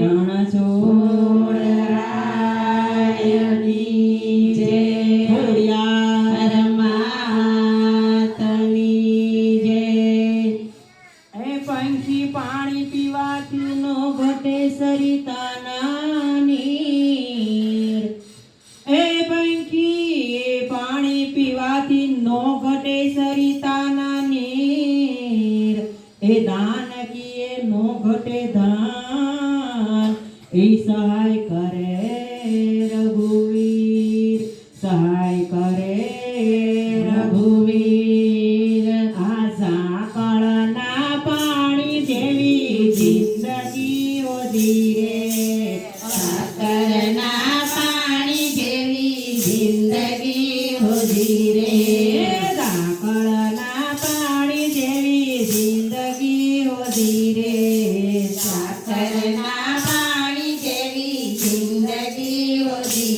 Amen. 枯れ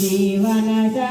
జీవనదా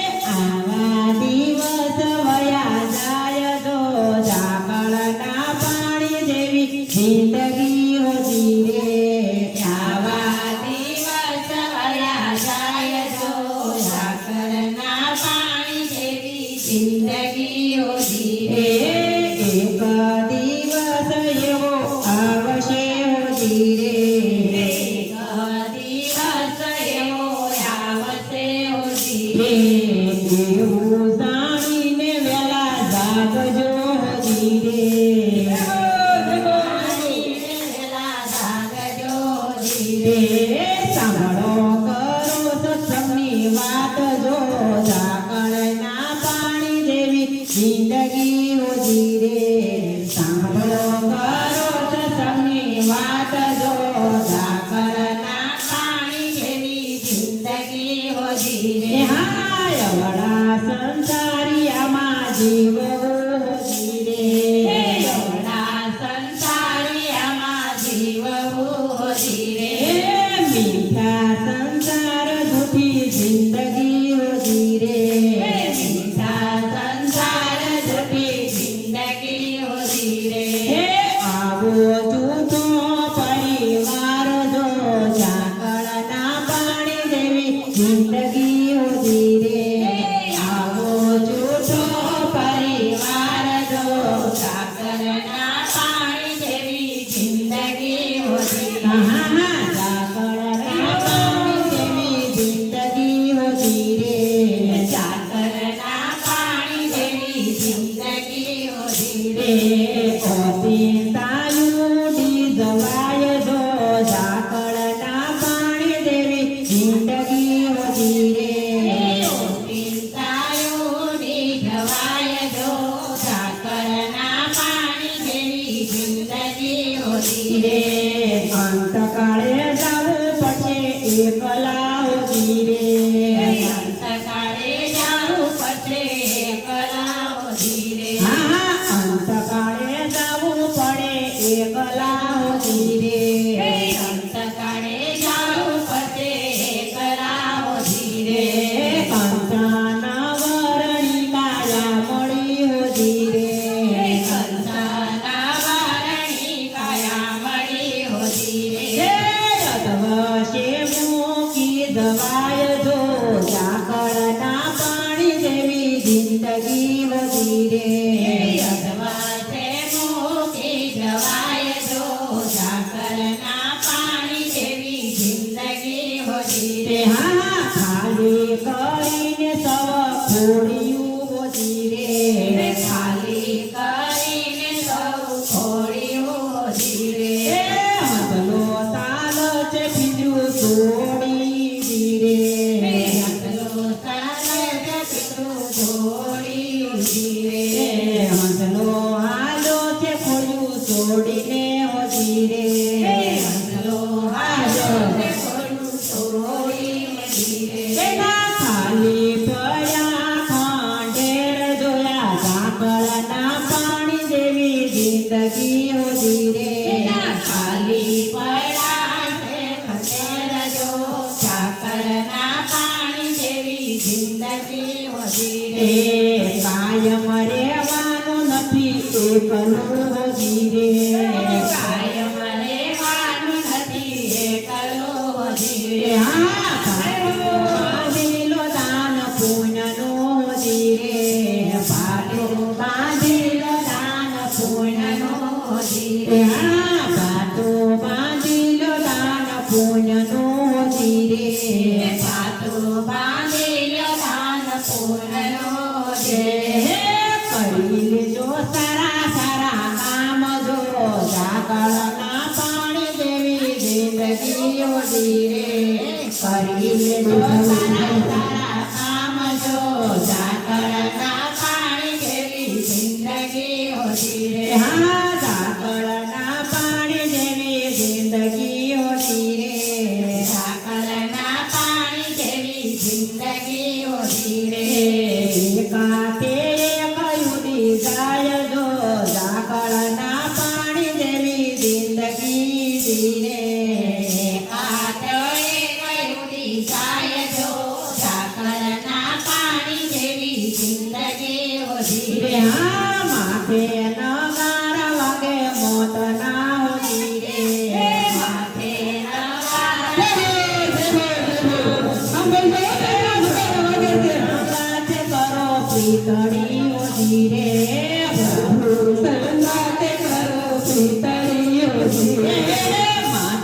એ સાંભળો કરો સત્સંગની વાત જો સાંકળના પાણી જેવી જિંદગી ઓછી રે. સાંભળો કરો સત્સંગની વાત જો સાંકળના પાણી જેવી જિંદગી ઓછી રે. હાય વડા સંસારિયામાં જીવ જીવ adore. กัน ah,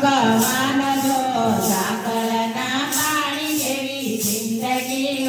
ભગવાન જો સાગરના પાણી જેવી જિંદગી